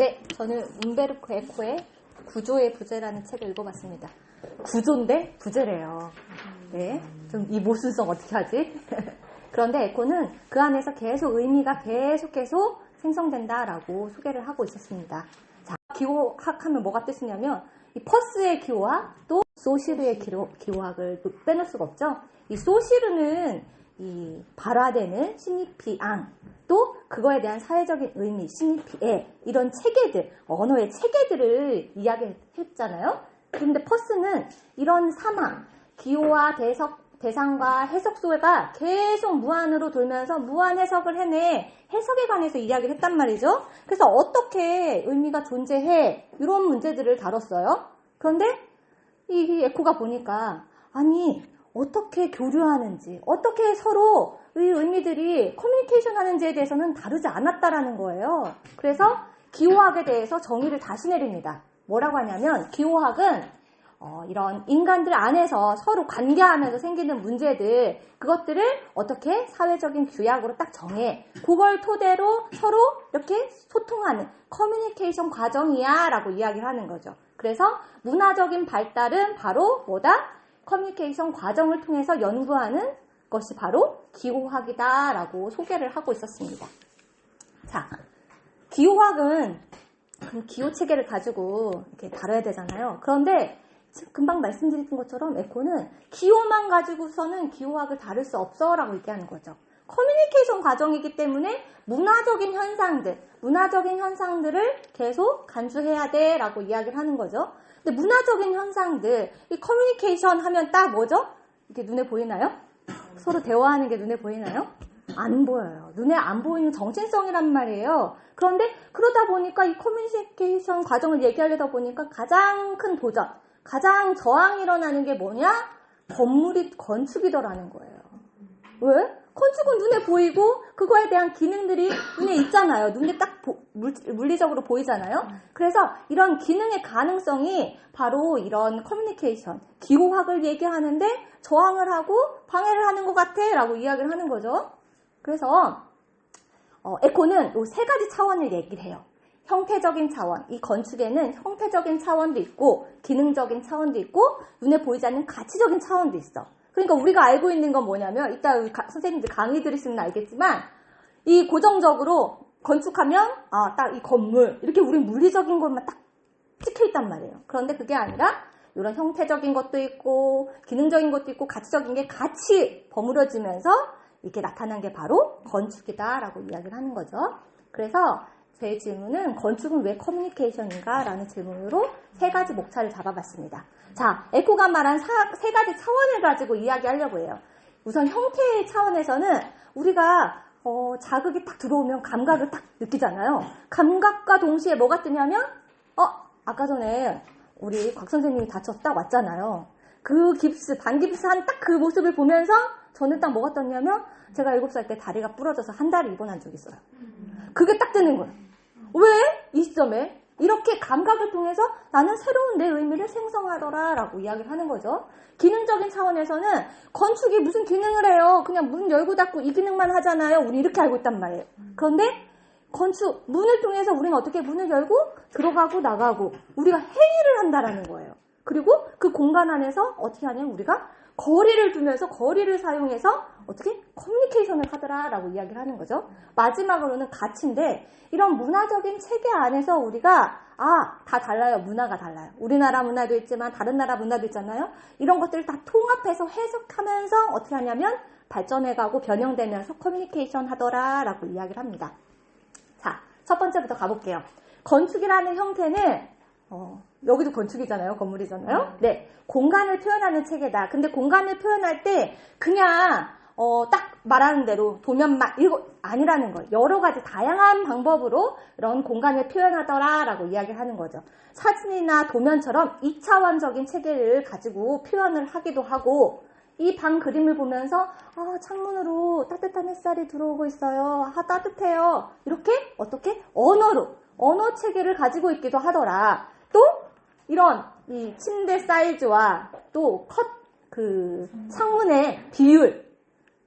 네, 저는 움베르코 에코의 구조의 부재라는 책을 읽어봤습니다. 구조인데 부재래요. 네, 좀 이 모순성 어떻게 하지? 그런데 에코는 그 안에서 계속 의미가 계속 계속 생성된다라고 소개를 하고 있었습니다. 자, 기호학하면 뭐가 뜻이냐면 이 퍼스의 기호학 또 소시르의 기호, 기호학을 빼놓을 수가 없죠. 이 소시르는 이 발화되는 시니피앙 또 그거에 대한 사회적인 의미 시니피에 이런 체계들 언어의 체계들을 이야기했잖아요. 그런데 퍼스는 이런 사망 기호와 대석 대상과 해석소가 계속 무한으로 돌면서 무한 해석을 해내 해석에 관해서 이야기를 했단 말이죠. 그래서 어떻게 의미가 존재해 이런 문제들을 다뤘어요. 그런데 이 에코가 보니까 아니 어떻게 교류하는지 어떻게 서로 이 의미들이 커뮤니케이션 하는지에 대해서는 다르지 않았다라는 거예요. 그래서 기호학에 대해서 정의를 다시 내립니다. 뭐라고 하냐면 기호학은 어, 이런 인간들 안에서 서로 관계하면서 생기는 문제들 그것들을 어떻게 사회적인 규약으로 딱 정해 그걸 토대로 서로 이렇게 소통하는 커뮤니케이션 과정이야 라고 이야기를 하는 거죠. 그래서 문화적인 발달은 바로 뭐다? 커뮤니케이션 과정을 통해서 연구하는 것이 바로 기호학이다 라고 소개를 하고 있었습니다. 자, 기호학은 그 기호 체계를 가지고 이렇게 다뤄야 되잖아요. 그런데 금방 말씀드린 것처럼 에코는 기호만 가지고서는 기호학을 다룰 수 없어라고 얘기하는 거죠. 커뮤니케이션 과정이기 때문에 문화적인 현상들, 문화적인 현상들을 계속 간주해야 돼라고 이야기를 하는 거죠. 근데 문화적인 현상들, 이 커뮤니케이션 하면 딱 뭐죠? 이게 눈에 보이나요? 서로 대화하는 게 눈에 보이나요? 안 보여요. 눈에 안 보이는 정신성이란 말이에요. 그런데 그러다 보니까 이 커뮤니케이션 과정을 얘기하려다 보니까 가장 큰 도전, 가장 저항이 일어나는 게 뭐냐? 건물이 건축이더라는 거예요. 왜? 건축은 눈에 보이고 그거에 대한 기능들이 눈에 있잖아요. 눈에 딱 보, 물리적으로 보이잖아요. 그래서 이런 기능의 가능성이 바로 이런 커뮤니케이션, 기호학을 얘기하는데 저항을 하고 방해를 하는 것 같아 라고 이야기를 하는 거죠. 그래서 어, 에코는 이 세 가지 차원을 얘기를 해요. 형태적인 차원, 이 건축에는 형태적인 차원도 있고 기능적인 차원도 있고 눈에 보이지 않는 가치적인 차원도 있어. 그러니까 우리가 알고 있는 건 뭐냐면 이따 선생님들 강의 들으시면 알겠지만 이 고정적으로 건축하면 아 딱 이 건물 이렇게 우리 물리적인 것만 딱 찍혀 있단 말이에요. 그런데 그게 아니라 이런 형태적인 것도 있고 기능적인 것도 있고 가치적인 게 같이 버무려지면서 이렇게 나타난 게 바로 건축이다라고 이야기를 하는 거죠. 그래서 제 질문은 건축은 왜 커뮤니케이션인가? 라는 질문으로 세 가지 목차를 잡아봤습니다. 자, 에코가 말한 사, 세 가지 차원을 가지고 이야기하려고 해요. 우선 형태의 차원에서는 우리가 어, 자극이 딱 들어오면 감각을 딱 느끼잖아요. 감각과 동시에 뭐가 뜨냐면 어, 아까 전에 우리 곽 선생님이 다쳤다 왔잖아요. 그 깁스, 반깁스 한 딱 그 모습을 보면서 저는 딱 뭐가 떴냐면 제가 7살 때 다리가 부러져서 한 달을 입원한 적이 있어요. 그게 딱 뜨는 거예요. 왜? 이 시점에 이렇게 감각을 통해서 나는 새로운 내 의미를 생성하더라 라고 이야기를 하는 거죠. 기능적인 차원에서는 건축이 무슨 기능을 해요. 그냥 문 열고 닫고 이 기능만 하잖아요. 우리 이렇게 알고 있단 말이에요. 그런데 건축, 문을 통해서 우리는 어떻게 문을 열고 들어가고 나가고 우리가 행위를 한다라는 거예요. 그리고 그 공간 안에서 어떻게 하냐면 우리가 거리를 두면서 거리를 사용해서 어떻게 커뮤니케이션을 하더라라고 이야기를 하는 거죠. 마지막으로는 가치인데 이런 문화적인 체계 안에서 우리가 아, 다 달라요. 문화가 달라요. 우리나라 문화도 있지만 다른 나라 문화도 있잖아요. 이런 것들을 다 통합해서 해석하면서 어떻게 하냐면 발전해가고 변형되면서 커뮤니케이션 하더라라고 이야기를 합니다. 자, 첫 번째부터 가볼게요. 건축이라는 형태는 어, 여기도 건축이잖아요. 건물이잖아요. 네. 공간을 표현하는 체계다. 근데 공간을 표현할 때 그냥 어, 딱 말하는 대로 도면만 이거 아니라는 거예요. 여러 가지 다양한 방법으로 이런 공간을 표현하더라라고 이야기하는 거죠. 사진이나 도면처럼 2차원적인 체계를 가지고 표현을 하기도 하고 이 방 그림을 보면서 아, 창문으로 따뜻한 햇살이 들어오고 있어요. 아, 따뜻해요. 이렇게 어떻게 언어로 언어 체계를 가지고 있기도 하더라. 또 이런 이 침대 사이즈와 또 컷 그 창문의 비율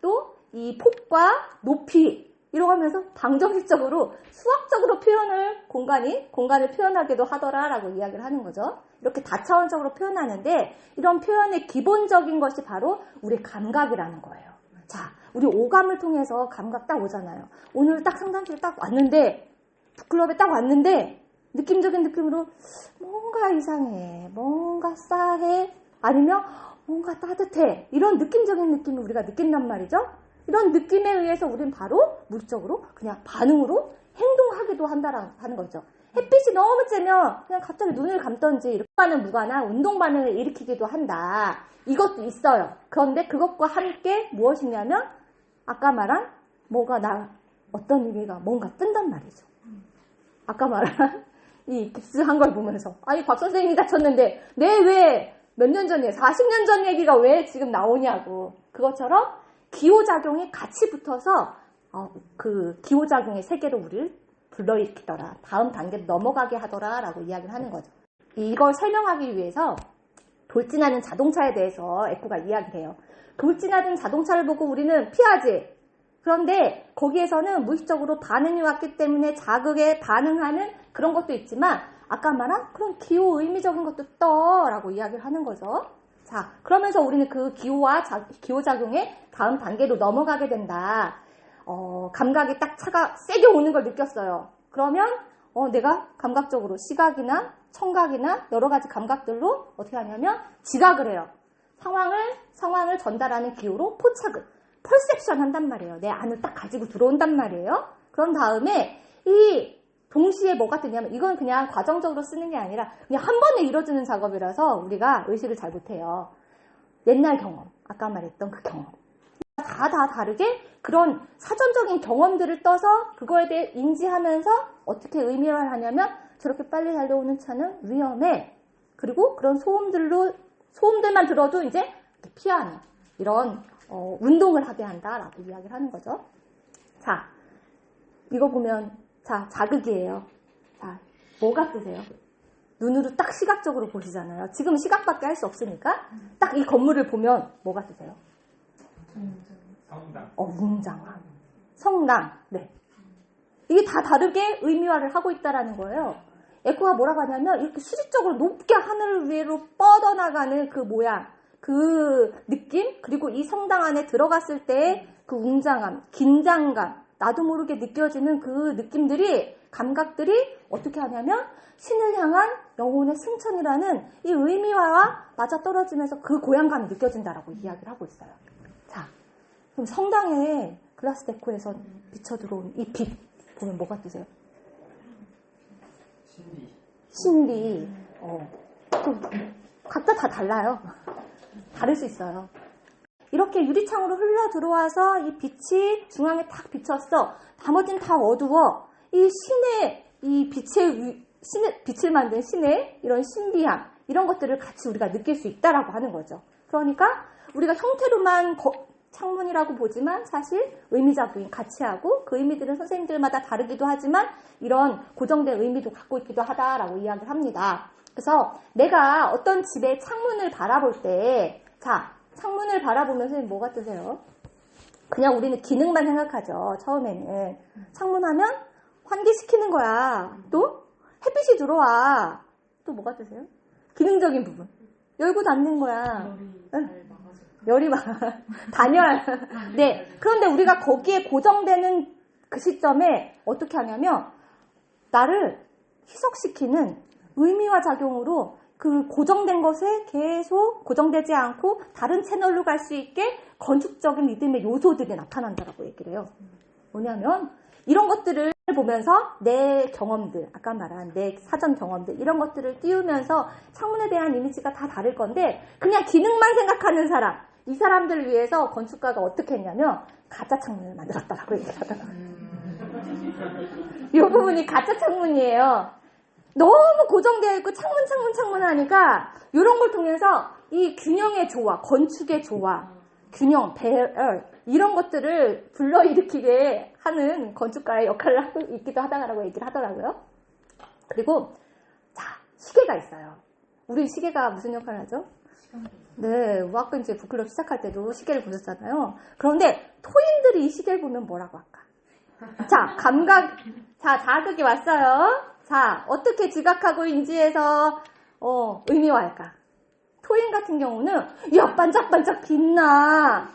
또 이 폭과 높이 이러고 하면서 방정식적으로 수학적으로 표현을 공간이 공간을 표현하기도 하더라라고 이야기를 하는 거죠. 이렇게 다차원적으로 표현하는데 이런 표현의 기본적인 것이 바로 우리 감각이라는 거예요. 자, 우리 오감을 통해서 감각 딱 오잖아요. 오늘 딱 상담실 딱 왔는데 북클럽에 딱 왔는데 느낌적인 느낌으로 뭔가 이상해, 뭔가 싸해, 아니면 뭔가 따뜻해 이런 느낌적인 느낌을 우리가 느낀단 말이죠. 이런 느낌에 의해서 우리는 바로 물적으로 그냥 반응으로 행동하기도 한다라는 거죠. 햇빛이 너무 쬐면 그냥 갑자기 눈을 감던지 이렇게 하는 무관한 운동 반응을 일으키기도 한다. 이것도 있어요. 그런데 그것과 함께 무엇이냐면 아까 말한 뭐가 나 어떤 의미가 뭔가 뜬단 말이죠. 아까 말한 이 깁스한 걸 보면서 아니 박 선생님이 다쳤는데 내 왜 몇 년 전에 40년 전 얘기가 왜 지금 나오냐고 그것처럼 기호작용이 같이 붙어서 어, 그 기호작용의 세계로 우리를 불러일으키더라 다음 단계로 넘어가게 하더라라고 이야기를 하는 거죠. 이걸 설명하기 위해서 돌진하는 자동차에 대해서 에코가 이야기를 해요. 돌진하는 자동차를 보고 우리는 피하지. 그런데 거기에서는 무의식적으로 반응이 왔기 때문에 자극에 반응하는 그런 것도 있지만 아까 말한 그런 기호 의미적인 것도 떠라고 이야기를 하는 거죠. 자, 그러면서 우리는 그 기호와 자- 기호작용의 다음 단계로 넘어가게 된다. 어, 감각이 딱 차가 세게 오는 걸 느꼈어요. 그러면 어, 내가 감각적으로 시각이나 청각이나 여러 가지 감각들로 어떻게 하냐면 지각을 해요. 상황을 상황을 전달하는 기호로 포착을 펄셉션 한단 말이에요. 내 안을 딱 가지고 들어온단 말이에요. 그런 다음에 이 동시에 뭐가 뜨냐면 이건 그냥 과정적으로 쓰는 게 아니라 그냥 한 번에 이루어지는 작업이라서 우리가 의식을 잘 못해요. 옛날 경험, 아까 말했던 그 경험. 다, 다 다르게 그런 사전적인 경험들을 떠서 그거에 대해 인지하면서 어떻게 의미를 하냐면 저렇게 빨리 달려오는 차는 위험해. 그리고 그런 소음들로, 소음들만 들어도 이제 피하는 이런 어, 운동을 하게 한다라고 이야기를 하는 거죠. 자, 이거 보면, 자, 자극이에요. 자, 뭐가 뜨세요? 눈으로 딱 시각적으로 보시잖아요. 지금 시각밖에 할 수 없으니까 딱 이 건물을 보면 뭐가 뜨세요? 성당. 어, 웅장함. 성당. 네. 이게 다 다르게 의미화를 하고 있다라는 거예요. 에코가 뭐라고 하냐면 이렇게 수직적으로 높게 하늘 위로 뻗어나가는 그 모양, 그 느낌, 그리고 이 성당 안에 들어갔을 때그 웅장함, 긴장감, 나도 모르게 느껴지는 그 느낌들이, 감각들이 어떻게 하냐면 신을 향한 영혼의 승천이라는 이 의미화와 맞아떨어지면서 그 고향감이 느껴진다라고 이야기를 하고 있어요. 자, 그럼 성당에 글라스 데코에서 비쳐 들어온 이 빛 보면 뭐가 뜨세요? 신비. 신비. 어. 또 각자 다 달라요. 다를 수 있어요. 이렇게 유리창으로 흘러 들어와서 이 빛이 중앙에 탁 비쳤어. 나머지는 다 어두워. 이 신의 이 빛의 위- 신의 빛을 만든 신의 이런 신비함 이런 것들을 같이 우리가 느낄 수 있다라고 하는 거죠. 그러니까 우리가 형태로만 거- 창문이라고 보지만 사실 의미작용이 같이 하고 그 의미들은 선생님들마다 다르기도 하지만 이런 고정된 의미도 갖고 있기도 하다라고 이야기를 합니다. 그래서 내가 어떤 집의 창문을 바라볼 때, 자, 창문을 바라보면 선생님 뭐가 뜨세요? 그냥 우리는 기능만 생각하죠. 처음에는. 창문 하면 환기시키는 거야. 또 햇빛이 들어와. 또 뭐가 뜨세요? 기능적인 부분. 열고 닫는 거야. 응. 열이 막 단열. 네. 그런데 우리가 거기에 고정되는 그 시점에 어떻게 하냐면 나를 희석시키는 의미와 작용으로 그 고정된 것에 계속 고정되지 않고 다른 채널로 갈 수 있게 건축적인 리듬의 요소들이 나타난다라고 얘기를 해요. 뭐냐면 이런 것들을 보면서 내 경험들, 아까 말한 내 사전 경험들 이런 것들을 띄우면서 창문에 대한 이미지가 다 다를 건데 그냥 기능만 생각하는 사람 이 사람들을 위해서 건축가가 어떻게 했냐면 가짜 창문을 만들었다라고 얘기를 하더라고요. 이 부분이 가짜 창문이에요. 너무 고정되어 있고 창문 창문 창문 하니까 이런 걸 통해서 이 균형의 조화, 건축의 조화, 균형, 배열 이런 것들을 불러일으키게 하는 건축가의 역할을 하고 있기도 하다라고 얘기를 하더라고요. 그리고 자 시계가 있어요. 우리 시계가 무슨 역할을 하죠? 네, 우학교 이제 북클럽 시작할 때도 시계를 보셨잖아요. 그런데 토인들이 이 시계를 보면 뭐라고 할까? 자, 감각, 자, 자극이 왔어요. 자, 어떻게 지각하고 인지해서, 어, 의미화할까? 토인 같은 경우는, 야, 반짝반짝 빛나.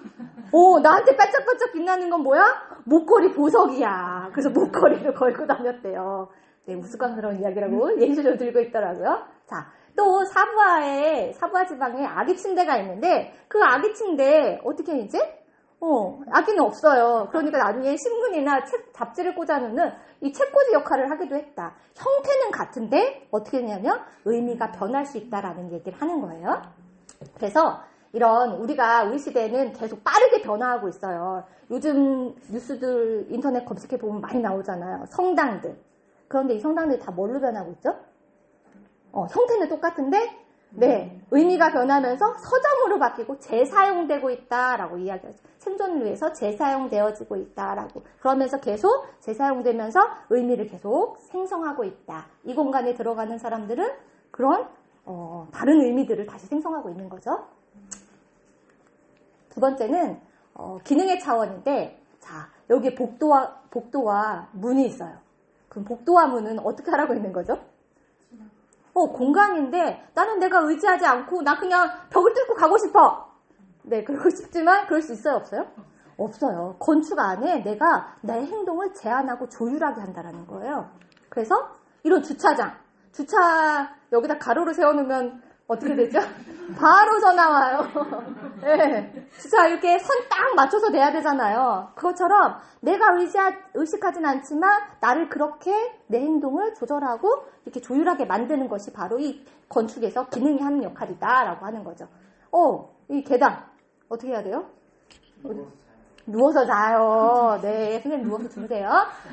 오, 나한테 반짝반짝 빛나는 건 뭐야? 목걸이 보석이야. 그래서 목걸이를 걸고 다녔대요. 네, 우스꽝스러운 이야기라고 예시를 들고 있더라고요. 자, 또 사부하에, 사부하 지방에 아기 침대가 있는데, 그 아기 침대, 어떻게 이제? 어, 아기는 없어요. 그러니까 나중에 신문이나 책, 잡지를 꽂아놓는 이 책꽂이 역할을 하기도 했다. 형태는 같은데 어떻게 되냐면 의미가 변할 수 있다라는 얘기를 하는 거예요. 그래서 이런 우리가 우리 시대에는 계속 빠르게 변화하고 있어요. 요즘 뉴스들 인터넷 검색해 보면 많이 나오잖아요. 성당들. 그런데 이 성당들이 다 뭘로 변하고 있죠? 어, 형태는 똑같은데 네, 의미가 변하면서 서점으로 바뀌고 재사용되고 있다라고 이야기하죠. 생존을 위해서 재사용되어지고 있다라고. 그러면서 계속 재사용되면서 의미를 계속 생성하고 있다. 이 공간에 들어가는 사람들은 그런 어, 다른 의미들을 다시 생성하고 있는 거죠. 두 번째는 어, 기능의 차원인데, 자 여기 복도와 복도와 문이 있어요. 그럼 복도와 문은 어떻게 하라고 있는 거죠? 어, 공간인데 나는 내가 의지하지 않고 나 그냥 벽을 뚫고 가고 싶어. 네, 그러고 싶지만 그럴 수 있어요, 없어요? 없어요. 건축 안에 내가 나의 행동을 제한하고 조율하게 한다라는 거예요. 그래서 이런 주차장, 주차 여기다 가로로 세워놓으면 어떻게 되죠? 바로 전화 와요. 네. 주차 이렇게 선 딱 맞춰서 내야 되잖아요. 그것처럼 내가 의지하, 의식하진 않지만 나를 그렇게 내 행동을 조절하고 이렇게 조율하게 만드는 것이 바로 이 건축에서 기능이 하는 역할이다라고 하는 거죠. 어, 이 계단 어떻게 해야 돼요? 누워서 자요. 네, 선생님 누워서 주무세요.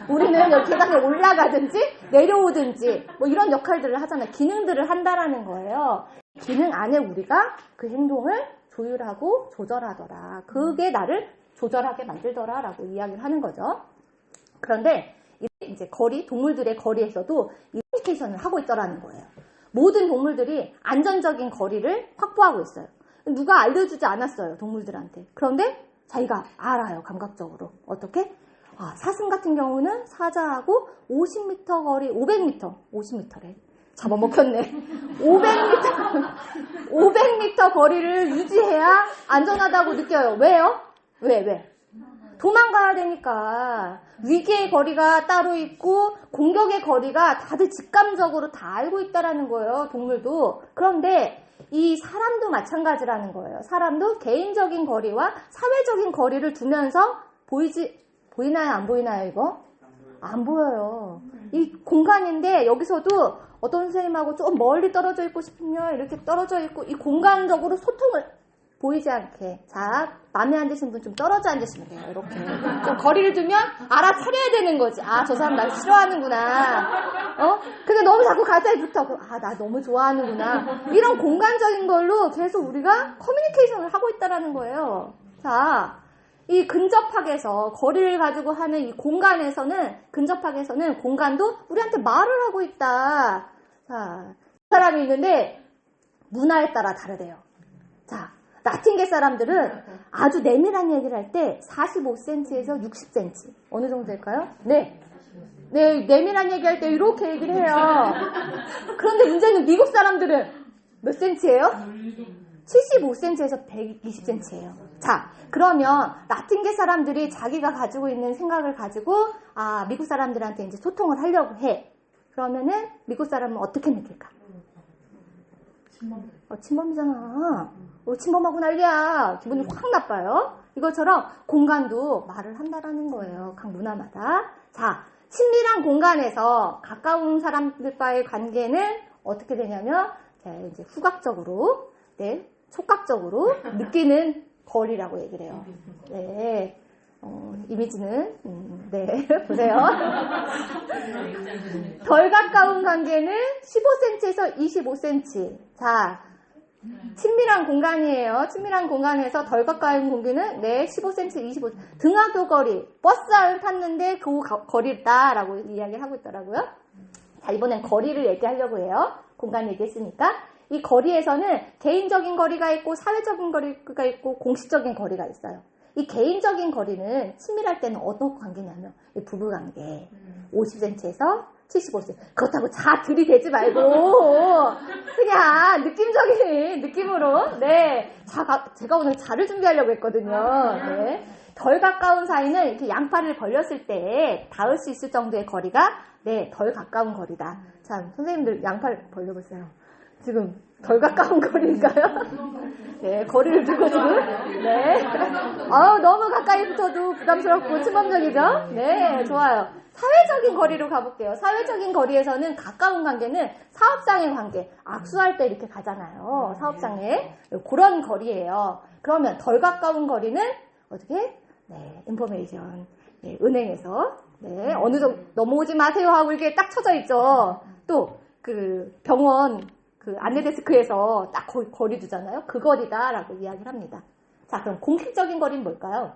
우리는 여기 계단에 올라가든지 내려오든지 뭐 이런 역할들을 하잖아요. 기능들을 한다라는 거예요. 기능 안에 우리가 그 행동을 조율하고 조절하더라. 그게 나를 조절하게 만들더라 라고 이야기를 하는 거죠. 그런데 이제 거리, 동물들의 거리에서도 이 커뮤니케이션을 하고 있더라는 거예요. 모든 동물들이 안전적인 거리를 확보하고 있어요. 누가 알려주지 않았어요, 동물들한테. 그런데 자기가 알아요, 감각적으로. 어떻게? 아, 사슴 같은 경우는 사자하고 50m 거리, 500m, 50m래. 잡아먹혔네. 500m, 500m 거리를 유지해야 안전하다고 느껴요. 왜요? 왜, 왜? 도망가야 되니까. 위기의 거리가 따로 있고, 공격의 거리가 다들 직감적으로 다 알고 있다라는 거예요, 동물도. 그런데, 이 사람도 마찬가지라는 거예요. 사람도 개인적인 거리와 사회적인 거리를 두면서 보이지, 보이나요? 안 보이나요, 이거? 안 보여요. 이 공간인데 여기서도 어떤 선생님하고 좀 멀리 떨어져 있고 싶으면 이렇게 떨어져 있고 이 공간적으로 소통을 보이지 않게. 자안 드신 분 좀 떨어져 앉으시면 돼요. 이렇게. 좀 거리를 두면 알아차려야 되는 거지. 아 저 사람 날 싫어하는구나. 어? 근데 너무 자꾸 가까이 붙어 아나 너무 좋아하는구나. 이런 공간적인 걸로 계속 우리가 커뮤니케이션을 하고 있다라는 거예요. 자 이 근접학에서 거리를 가지고 하는 이 공간에서는 근접학에서는 공간도 우리한테 말을 하고 있다. 자, 사람이 있는데 문화에 따라 다르대요. 자, 라틴계 사람들은 아주 내밀한 얘기를 할 때 45cm에서 60cm 어느 정도 될까요? 네. 네, 내밀한 얘기할 때 이렇게 얘기를 해요. 그런데 문제는 미국 사람들은 몇 cm예요? 75cm에서 120cm예요. 자, 그러면 라틴계 사람들이 자기가 가지고 있는 생각을 가지고 아 미국 사람들한테 이제 소통을 하려고 해. 그러면은 미국 사람은 어떻게 느낄까? 어, 침범이잖아. 어, 침범하고 난리야. 기분이 확 나빠요. 이것처럼 공간도 말을 한다라는 거예요. 각 문화마다. 자, 친밀한 공간에서 가까운 사람들과의 관계는 어떻게 되냐면 자, 이제 후각적으로 네, 촉각적으로 느끼는 거리라고 얘기를 해요. 네. 어, 이미지는, 음, 네, 보세요. 덜 가까운 관계는 15cm에서 25cm. 자, 친밀한 공간이에요. 친밀한 공간에서 덜 가까운 공기는 네, 15cm, 25. 등하교 거리, 버스 안을 탔는데 그 거- 거리다라고 이야기를 하고 있더라고요. 자, 이번엔 거리를 얘기하려고 해요. 공간 얘기했으니까. 이 거리에서는 개인적인 거리가 있고 사회적인 거리가 있고 공식적인 거리가 있어요. 이 개인적인 거리는 친밀할 때는 어떤 관계냐면 이 부부 관계 50cm에서 75cm 그렇다고 자 들이대지 말고 그냥 느낌적인 느낌으로 네 자가 제가 오늘 자를 준비하려고 했거든요. 네. 덜 가까운 사이는 이렇게 양팔을 벌렸을 때 닿을 수 있을 정도의 거리가 네 덜 가까운 거리다. 자 선생님들 양팔 벌려보세요. 지금 덜 가까운 거리인가요? 네, 거리를 두고 지금. 네. 아 너무 가까이 붙어도 부담스럽고 침범적이죠? 네, 좋아요. 사회적인 거리로 가볼게요. 사회적인 거리에서는 가까운 관계는 사업장의 관계, 악수할 때 이렇게 가잖아요. 사업장에. 그런 거리예요. 그러면 덜 가까운 거리는 어떻게? 네, 인포메이션. 네, 은행에서. 네, 어느 정도 넘어오지 마세요 하고 이렇게 딱 쳐져 있죠. 또, 그 병원 그 안내데스크에서 딱 거, 거리 두잖아요. 그 거리다라고 이야기를 합니다. 자, 그럼 공식적인 거리는 뭘까요?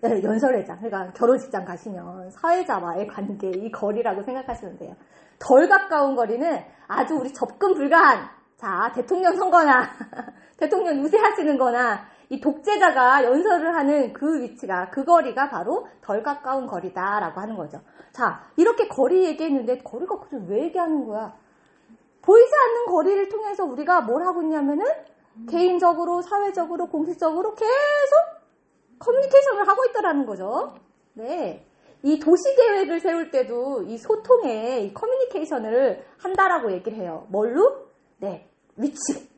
네, 연설회장. 그러니까 결혼식장 가시면 사회자와의 관계, 이 거리라고 생각하시면 돼요. 덜 가까운 거리는 아주 우리 접근 불가한, 자, 대통령 선거나, 대통령 유세하시는 거나, 이 독재자가 연설을 하는 그 위치가, 그 거리가 바로 덜 가까운 거리다라고 하는 거죠. 자, 이렇게 거리 얘기했는데, 거리가 그래 왜 얘기하는 거야? 보이지 않는 거리를 통해서 우리가 뭘 하고 있냐면은, 개인적으로, 사회적으로, 공식적으로 계속 커뮤니케이션을 하고 있더라는 거죠. 네. 이 도시 계획을 세울 때도 이 소통에 이 커뮤니케이션을 한다라고 얘기를 해요. 뭘로? 네. 위치.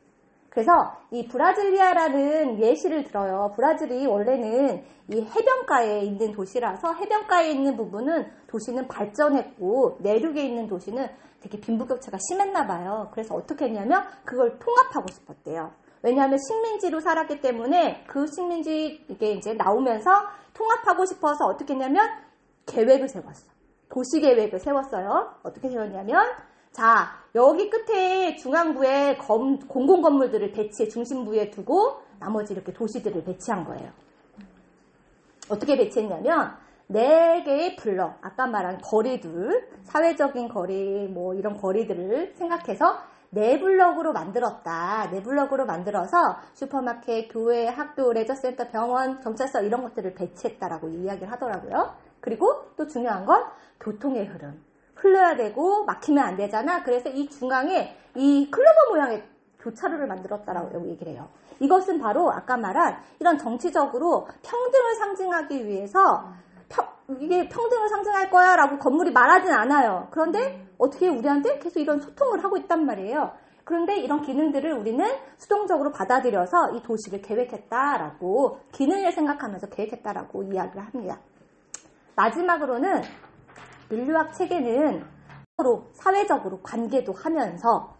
그래서 이 브라질리아라는 예시를 들어요. 브라질이 원래는 이 해변가에 있는 도시라서 해변가에 있는 부분은 도시는 발전했고 내륙에 있는 도시는 되게 빈부격차가 심했나 봐요. 그래서 어떻게 했냐면 그걸 통합하고 싶었대요. 왜냐하면 식민지로 살았기 때문에 그 식민지 이게 이제 나오면서 통합하고 싶어서 어떻게 했냐면 계획을 세웠어. 도시 계획을 세웠어요. 어떻게 세웠냐면 자 여기 끝에 중앙부에 검, 공공 건물들을 배치해 중심부에 두고 나머지 이렇게 도시들을 배치한 거예요. 어떻게 배치했냐면 네 개의 블럭 아까 말한 거리들 사회적인 거리 뭐 이런 거리들을 생각해서 네 블럭으로 만들었다. 네 블럭으로 만들어서 슈퍼마켓, 교회, 학교, 레저센터, 병원, 경찰서 이런 것들을 배치했다라고 이야기를 하더라고요. 그리고 또 중요한 건 교통의 흐름. 흘러야 되고 막히면 안 되잖아. 그래서 이 중앙에 이 클로버 모양의 교차로를 만들었다라고 얘기를 해요. 이것은 바로 아까 말한 이런 정치적으로 평등을 상징하기 위해서 평, 이게 평등을 상징할 거야 라고 건물이 말하진 않아요. 그런데 어떻게 우리한테 계속 이런 소통을 하고 있단 말이에요. 그런데 이런 기능들을 우리는 수동적으로 받아들여서 이 도시를 계획했다라고 기능을 생각하면서 계획했다라고 이야기를 합니다. 마지막으로는 인류학 체계는 서로 사회적으로 관계도 하면서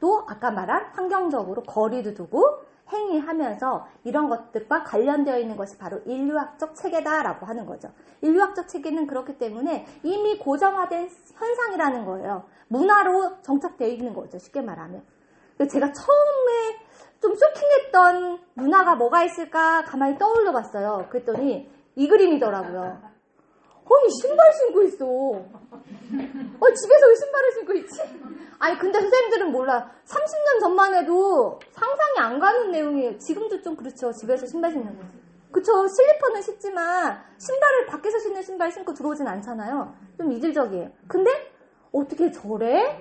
또 아까 말한 환경적으로 거리도 두고 행위하면서 이런 것들과 관련되어 있는 것이 바로 인류학적 체계다라고 하는 거죠. 인류학적 체계는 그렇기 때문에 이미 고정화된 현상이라는 거예요. 문화로 정착되어 있는 거죠. 쉽게 말하면. 제가 처음에 좀 쇼킹했던 문화가 뭐가 있을까 가만히 떠올려 봤어요. 그랬더니 이 그림이더라고요. 아니 신발 신고 있어. 어 집에서 왜 신발을 신고 있지? 아니 근데 선생님들은 몰라. 30년 전만 해도 상상이 안 가는 내용이에요. 지금도 좀 그렇죠. 집에서 신발 신는 거. 그쵸. 슬리퍼는 신지만 신발을 밖에서 신는 신발 신고 들어오진 않잖아요. 좀 이질적이에요. 근데 어떻게 저래?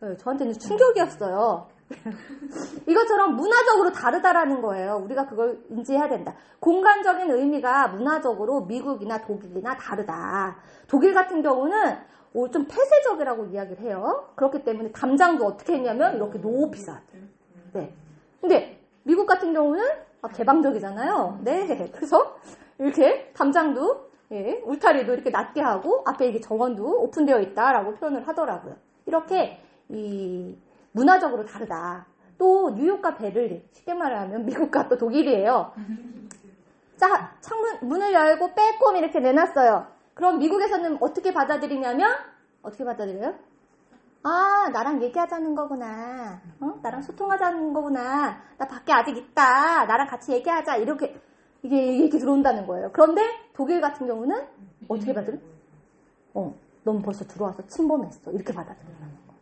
네, 저한테는 충격이었어요. 이것처럼 문화적으로 다르다라는 거예요. 우리가 그걸 인지해야 된다. 공간적인 의미가 문화적으로 미국이나 독일이나 다르다. 독일 같은 경우는 좀 폐쇄적이라고 이야기를 해요. 그렇기 때문에 담장도 어떻게 했냐면 이렇게 높이 쌓았대요. 네. 근데 미국 같은 경우는 개방적이잖아요. 네. 그래서 이렇게 담장도 예, 울타리도 이렇게 낮게 하고 앞에 이게 정원도 오픈되어 있다라고 표현을 하더라고요. 이렇게 이 문화적으로 다르다. 또 뉴욕과 베를린 쉽게 말하면 미국과 또 독일이에요. 자 창문 문을 열고 빼꼼 이렇게 내놨어요. 그럼 미국에서는 어떻게 받아들이냐면 어떻게 받아들여요? 아 나랑 얘기하자는 거구나. 어? 나랑 소통하자는 거구나. 나 밖에 아직 있다. 나랑 같이 얘기하자. 이렇게 이게 얘기 들어온다는 거예요. 그런데 독일 같은 경우는 어떻게 받아들여? 어, 넌 벌써 들어와서 침범했어. 이렇게 받아들이는 거예요.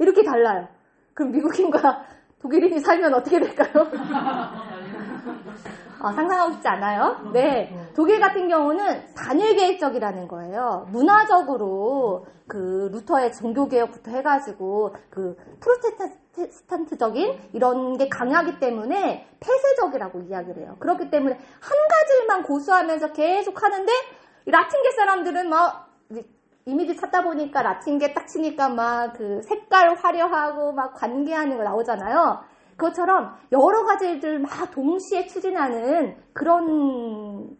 이렇게 달라요. 그럼 미국인과 독일인이 살면 어떻게 될까요? 어, 상상하고 싶지 않아요? 네. 독일 같은 경우는 단일 계획적이라는 거예요. 문화적으로 그 루터의 종교개혁부터 해가지고 그 프로테스탄트적인 이런 게 강하기 때문에 폐쇄적이라고 이야기를 해요. 그렇기 때문에 한 가지만 고수하면서 계속 하는데 이 라틴계 사람들은 막 이제 이미지 찾다 보니까 라틴계 딱 치니까 막 그 색깔 화려하고 막 관계하는 거 나오잖아요. 그것처럼 여러 가지들 막 동시에 추진하는 그런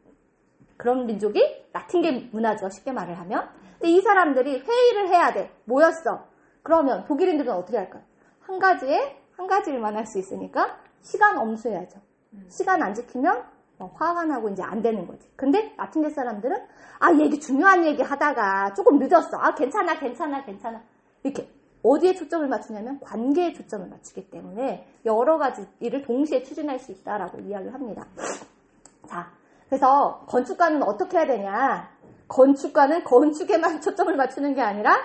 그런 민족이 라틴계 문화죠. 쉽게 말을 하면. 근데 이 사람들이 회의를 해야 돼. 모였어. 그러면 독일인들은 어떻게 할까요? 한 가지에 한 가지 일만 할 수 있으니까 시간 엄수해야죠. 시간 안 지키면 어, 화가 나고 이제 안 되는 거지. 근데 라틴계 사람들은 아 얘기 중요한 얘기 하다가 조금 늦었어. 아 괜찮아 괜찮아 괜찮아 이렇게 어디에 초점을 맞추냐면 관계에 초점을 맞추기 때문에 여러 가지 일을 동시에 추진할 수 있다라고 이야기를 합니다. 자, 그래서 건축가는 어떻게 해야 되냐? 건축가는 건축에만 초점을 맞추는 게 아니라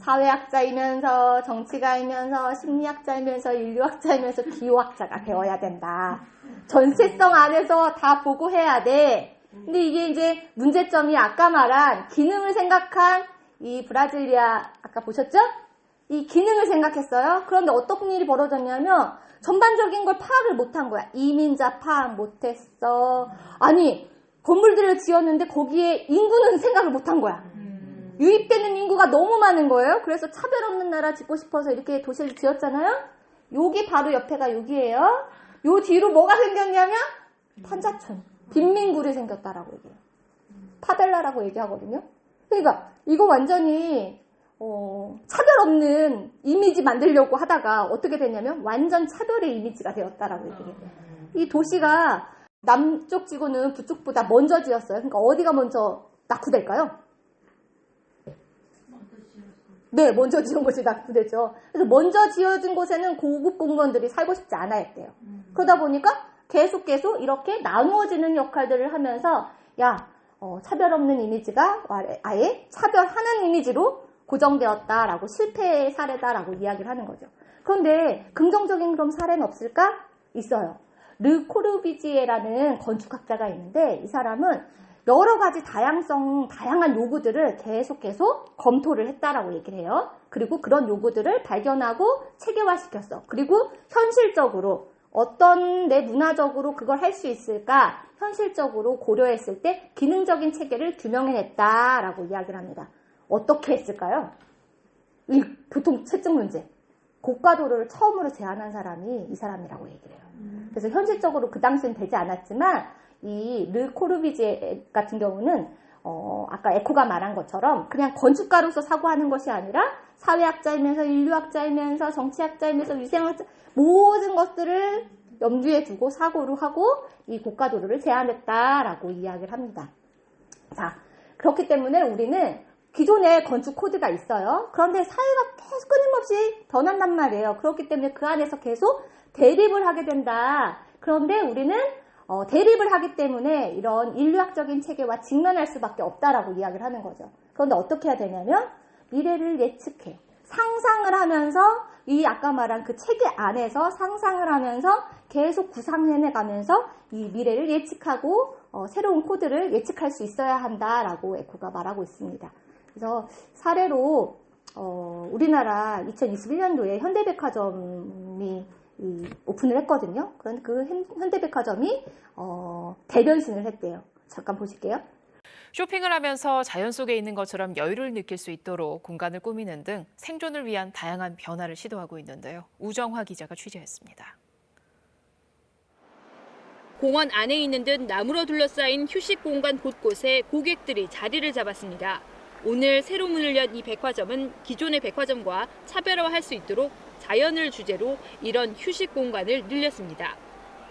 사회학자이면서 정치가이면서 심리학자이면서 인류학자이면서 기호학자가 되어야 된다. 전체성 안에서 다 보고 해야 돼. 근데 이게 이제 문제점이 아까 말한 기능을 생각한 이 브라질리아 아까 보셨죠? 이 기능을 생각했어요. 그런데 어떤 일이 벌어졌냐면 전반적인 걸 파악을 못한 거야. 이민자 파악 못했어. 아니 건물들을 지었는데 거기에 인구는 생각을 못한 거야. 유입되는 인구가 너무 많은 거예요. 그래서 차별 없는 나라 짓고 싶어서 이렇게 도시를 지었잖아요. 여기 바로 옆에가 여기예요. 요 뒤로 뭐가 생겼냐면 판자촌, 빈민굴이 생겼다라고 얘기해요. 파벨라라고 얘기하거든요. 그러니까 이거 완전히 어, 차별 없는 이미지 만들려고 하다가 어떻게 됐냐면 완전 차별의 이미지가 되었다라고 얘기해요. 이 도시가 남쪽 지구는 북쪽보다 먼저 지었어요. 그러니까 어디가 먼저 낙후될까요? 네, 먼저 지은 곳이 낙후되죠. 그래서 먼저 지어진 곳에는 고급 공무원들이 살고 싶지 않아 했대요. 그러다 보니까 계속 계속 이렇게 나누어지는 역할들을 하면서 야, 어, 차별 없는 이미지가 아예 차별하는 이미지로 고정되었다라고 실패의 사례다라고 이야기를 하는 거죠. 그런데 긍정적인 그럼 사례는 없을까? 있어요. 르 코르비지에라는 건축학자가 있는데 이 사람은 여러 가지 다양성, 다양한 요구들을 계속 계속 검토를 했다라고 얘기를 해요. 그리고 그런 요구들을 발견하고 체계화시켰어. 그리고 현실적으로 어떤 내 문화적으로 그걸 할 수 있을까 현실적으로 고려했을 때 기능적인 체계를 규명해냈다라고 이야기를 합니다. 어떻게 했을까요? 이 교통 체증 문제. 고가도로를 처음으로 제안한 사람이 이 사람이라고 얘기를 해요. 그래서 현실적으로 그 당시엔 되지 않았지만 이 르 코르비제 같은 경우는 어, 아까 에코가 말한 것처럼 그냥 건축가로서 사고하는 것이 아니라 사회학자이면서 인류학자이면서 정치학자이면서 위생학자 모든 것들을 염두에 두고 사고를 하고 이 고가도로를 제안했다라고 이야기를 합니다. 자, 그렇기 때문에 우리는 기존에 건축 코드가 있어요. 그런데 사회가 계속 끊임없이 변한단 말이에요. 그렇기 때문에 그 안에서 계속 대립을 하게 된다. 그런데 우리는 어, 대립을 하기 때문에 이런 인류학적인 체계와 직면할 수밖에 없다라고 이야기를 하는 거죠. 그런데 어떻게 해야 되냐면 미래를 예측해. 상상을 하면서 이 아까 말한 그 체계 안에서 상상을 하면서 계속 구상해 가면서 이 미래를 예측하고 어, 새로운 코드를 예측할 수 있어야 한다라고 에코가 말하고 있습니다. 그래서 사례로 어, 우리나라 2021년도에 현대백화점이 이 오픈을 했거든요. 그런데 그 현- 현대백화점이 어, 대변신을 했대요. 잠깐 보실게요. 쇼핑을 하면서 자연 속에 있는 것처럼 여유를 느낄 수 있도록 공간을 꾸미는 등 생존을 위한 다양한 변화를 시도하고 있는데요. 우정화 기자가 취재했습니다. 공원 안에 있는 듯 나무로 둘러싸인 휴식 공간 곳곳에 고객들이 자리를 잡았습니다. 오늘 새로 문을 연 이 백화점은 기존의 백화점과 차별화할 수 있도록 자연을 주제로 이런 휴식 공간을 늘렸습니다.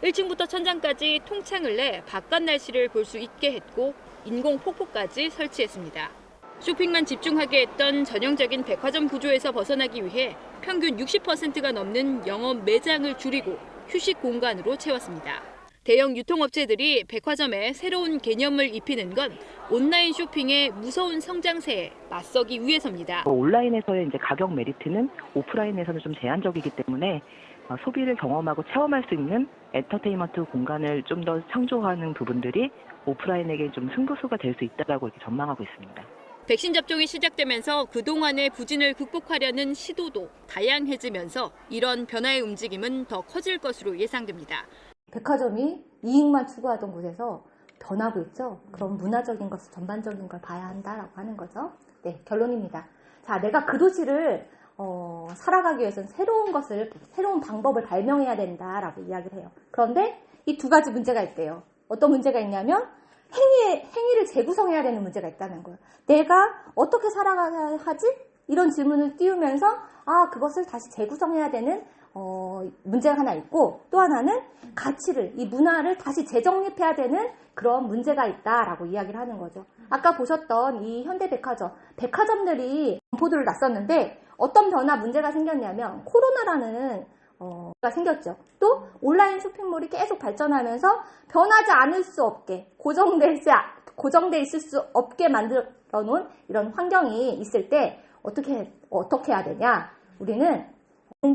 1층부터 천장까지 통창을 내 바깥 날씨를 볼 수 있게 했고 인공 폭포까지 설치했습니다. 쇼핑만 집중하게 했던 전형적인 백화점 구조에서 벗어나기 위해 평균 60%가 넘는 영업 매장을 줄이고 휴식 공간으로 채웠습니다. 대형 유통업체들이 백화점에 새로운 개념을 입히는 건 온라인 쇼핑의 무서운 성장세에 맞서기 위해서입니다. 온라인에서의 이제 가격 메리트는 오프라인에서는 좀 제한적이기 때문에 어, 소비를 경험하고 체험할 수 있는 엔터테인먼트 공간을 좀 더 창조하는 부분들이 오프라인에게 좀 승부수가 될 수 있다라고 이렇게 전망하고 있습니다. 백신 접종이 시작되면서 그동안의 부진을 극복하려는 시도도 다양해지면서 이런 변화의 움직임은 더 커질 것으로 예상됩니다. 백화점이 이익만 추구하던 곳에서 변하고 있죠. 그럼 문화적인 것을 전반적인 걸 봐야 한다라고 하는 거죠. 네, 결론입니다. 자, 내가 그 도시를 어, 살아가기 위해서는 새로운 것을, 새로운 방법을 발명해야 된다라고 이야기를 해요. 그런데 이 두 가지 문제가 있대요. 어떤 문제가 있냐면 행위, 행위를 재구성해야 되는 문제가 있다는 거예요. 내가 어떻게 살아가야 하지? 이런 질문을 띄우면서 아, 그것을 다시 재구성해야 되는 어, 문제가 하나 있고 또 하나는 가치를, 이 문화를 다시 재정립해야 되는 그런 문제가 있다라고 이야기를 하는 거죠. 아까 보셨던 이 현대백화점, 백화점들이 점포들을 놨었는데 어떤 변화 문제가 생겼냐면 코로나라는 어, 가 생겼죠. 또 온라인 쇼핑몰이 계속 발전하면서 변하지 않을 수 없게 고정되지 고정돼 있을 수 없게 만들어 놓은 이런 환경이 있을 때 어떻게 어떻게 해야 되냐? 우리는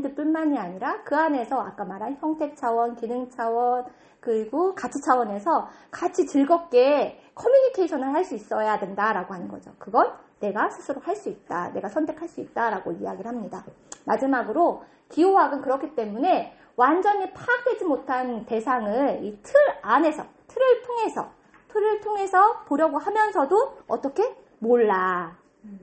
브랜드뿐만이 아니라 그 안에서 아까 말한 형태 차원, 기능 차원, 그리고 가치 차원에서 같이 즐겁게 커뮤니케이션을 할 수 있어야 된다라고 하는 거죠. 그건 내가 스스로 할 수 있다, 내가 선택할 수 있다라고 이야기를 합니다. 마지막으로 기호학은 그렇기 때문에 완전히 파악되지 못한 대상을 이 틀 안에서, 틀을 통해서, 틀을 통해서 보려고 하면서도 어떻게? 몰라.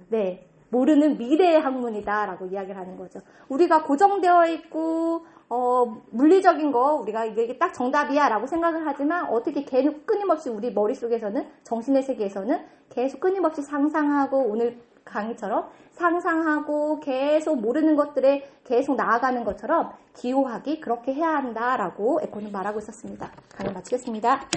네. 모르는 미래의 학문이다라고 이야기를 하는 거죠. 우리가 고정되어 있고 어, 물리적인 거 우리가 이게 딱 정답이야라고 생각을 하지만 어떻게 계속 끊임없이 우리 머릿속에서는 정신의 세계에서는 계속 끊임없이 상상하고 오늘 강의처럼 상상하고 계속 모르는 것들에 계속 나아가는 것처럼 기호학이 그렇게 해야 한다라고 에코는 말하고 있었습니다. 강의 마치겠습니다.